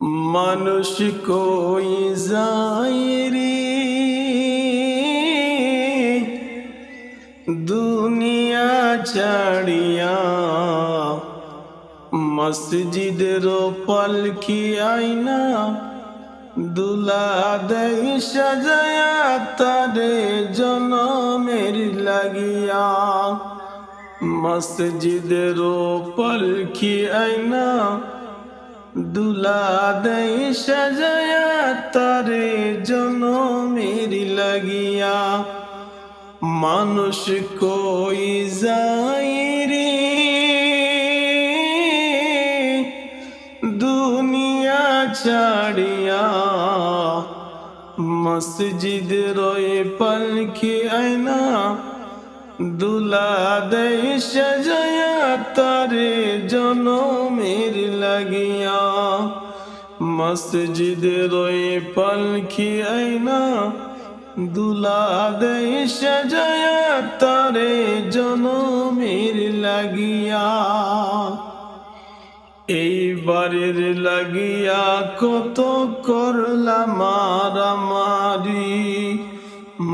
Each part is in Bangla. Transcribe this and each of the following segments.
মানুষ কই যায় রে দুনিয়া ছাড়িয়া মসজিদের পালকি আইনা দুলা দেই সাজায়া তারে জনমের লাগিয়া। মসজিদের পালকি আইনা দুলা দেই সাজায়া, তারে জনমের লাগিয়া। মানুষ কই যায় রে? দুনিয়া ছাড়িয়া মসজিদ রয়ে পালকি আয়না। দুলা দেই সাজায়া, তারে জনমের লাগিয়া মসজিদ রয়ে পালকি আয়না দুলা দেই সাজায়া তারে জনমের লাগিয়া। এইবারের লাগিয়া কত করলাম মারামারি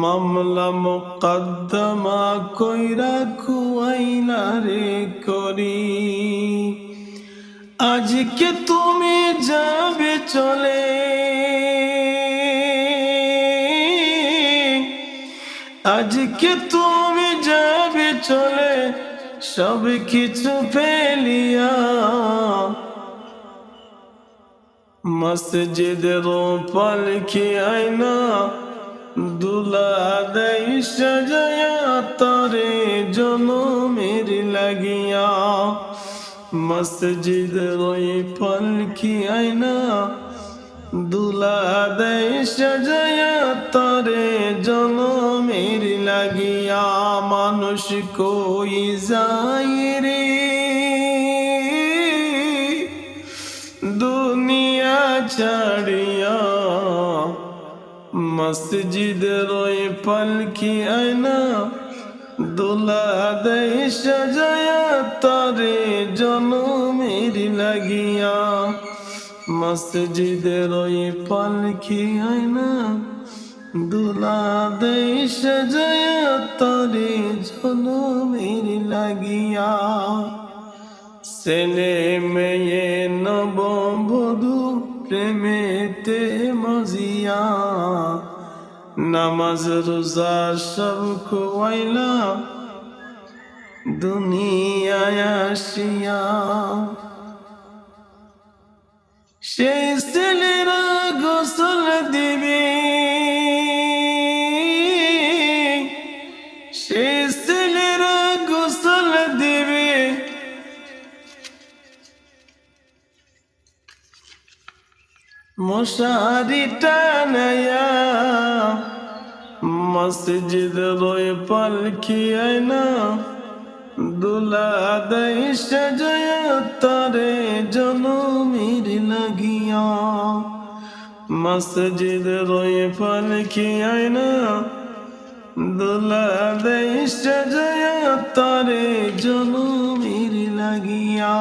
মামলা মোকদ্দমা কইরা খুয়াইলা রে করি। আজকে তুমি যাবে চলে। আজকে তুমি যাবে চলে, সব কিছু ফেলিয়া। মসজিদের পালকি আয়না, দুলা দেই সাজায়া তারে জনমের লাগিয়া। মসজিদের পালকি আয়না, দুলা দেই সাজায়া তারে জনমের লাগিয়া মানুষ কই যায় রে? দুনিয়া ছাড়িয়া মসজিদ রয়ে পালকি আয়না দুলা দেই সাজায়া তারে জনমের লাগিয়া। মসজিদ রয়ে পালকি আয়না, দুলা দেই সাজায়া তারে জনমের লাগিয়া। ছেলে, মেয়ে, নববধূ প্রেমেতে মজিয়া। নামাজ রোজা সব খোয়াইলা দুনিয়ায় আসিয়া সেই ছেলেরা মশারি টানায়া মসজিদ রয়ে পালকি আয়না দুলা দেই সাজায়া তারে জনমের লাগিয়া মসজিদ রয়ে পালকি আয়না দুলা দেই সাজায়া তারে জনমের লাগিয়া